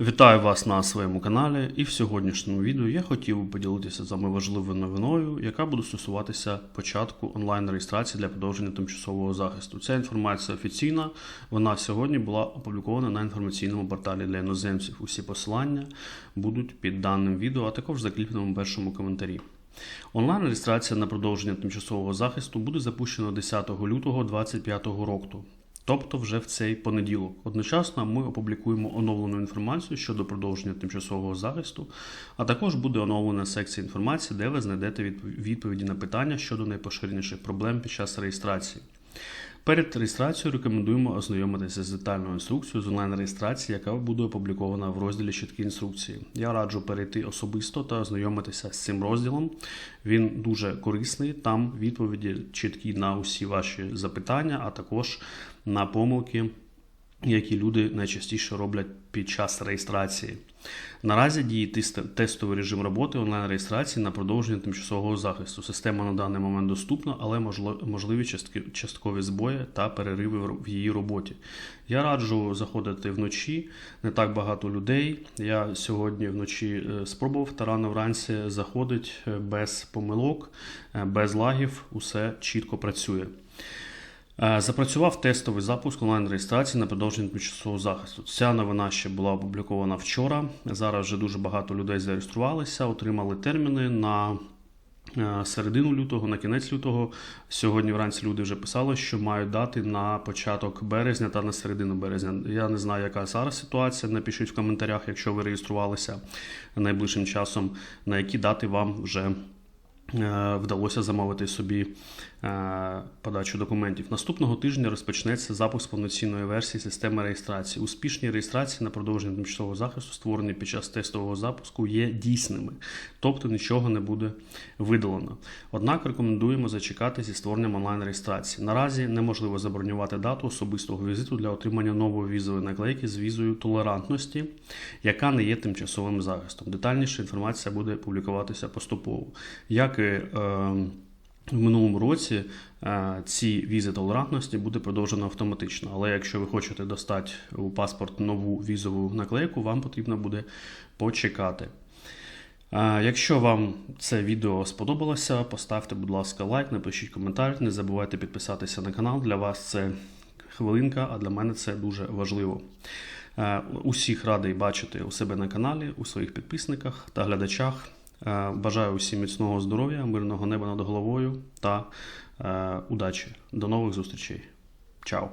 Вітаю вас на своєму каналі, і в сьогоднішньому відео я хотів би поділитися з вами важливою новиною, яка буде стосуватися початку онлайн-реєстрації для продовження тимчасового захисту. Ця інформація офіційна. Вона сьогодні була опублікована на інформаційному порталі для іноземців. Усі посилання будуть під даним відео, а також в першому коментарі. Онлайн-реєстрація на продовження тимчасового захисту буде запущена 10 лютого 2025 року. Тобто вже в цей понеділок. Одночасно ми опублікуємо оновлену інформацію щодо продовження тимчасового захисту, а також буде оновлена секція інформації, де ви знайдете відповіді на питання щодо найпоширеніших проблем під час реєстрації. Перед реєстрацією рекомендуємо ознайомитися з детальною інструкцією з онлайн-реєстрації, яка буде опублікована в розділі Чіткі інструкції. Я раджу перейти особисто та ознайомитися з цим розділом. Він дуже корисний. Там відповіді чіткі на усі ваші запитання, а також на помилки, які люди найчастіше роблять під час реєстрації. Наразі діє тестовий режим роботи онлайн-реєстрації на продовження тимчасового захисту. Система на даний момент доступна, але можливі часткові збої та перериви в її роботі. Я раджу заходити вночі, не так багато людей. Я сьогодні вночі е, спробував та рано вранці заходить е, без помилок, е, без лагів, усе чітко працює. Е, Запрацював тестовий запуск онлайн-реєстрації на продовження тимчасового захисту. Ця новина ще була опублікована вчора. Зараз вже дуже багато людей зареєструвалися, отримали терміни на е, середину лютого, на кінець лютого. Сьогодні вранці люди вже писали, що мають дати на початок березня та на середину березня. Я не знаю, яка зараз ситуація. Напишіть в коментарях, якщо ви реєструвалися найближчим часом, на які дати вам вже вдалося замовити собі е, подачу документів. Наступного тижня розпочнеться запуск повноцінної версії системи реєстрації. Успішні реєстрації на продовження тимчасового захисту, створені під час тестового запуску, є дійсними, тобто нічого не буде видалено. Однак рекомендуємо зачекати зі створенням онлайн-реєстрації. Наразі неможливо забронювати дату особистого візиту для отримання нової візової наклейки з візою толерантності, яка не є тимчасовим захистом. Детальніша інформація буде публікуватися поступово. Як і е, в минулому році е, ці візи толерантності буде продовжено автоматично. Але якщо ви хочете достати у паспорт нову візову наклейку, вам потрібно буде почекати. Е, Якщо вам це відео сподобалося, поставте, будь ласка, лайк, напишіть коментар. Не забувайте підписатися на канал. Для вас це хвилинка, а для мене це дуже важливо. Усіх радий бачити у себе на каналі, у своїх підписниках та глядачах. Е, Бажаю усім міцного здоров'я, мирного неба над головою та е, удачі. До нових зустрічей. Чао!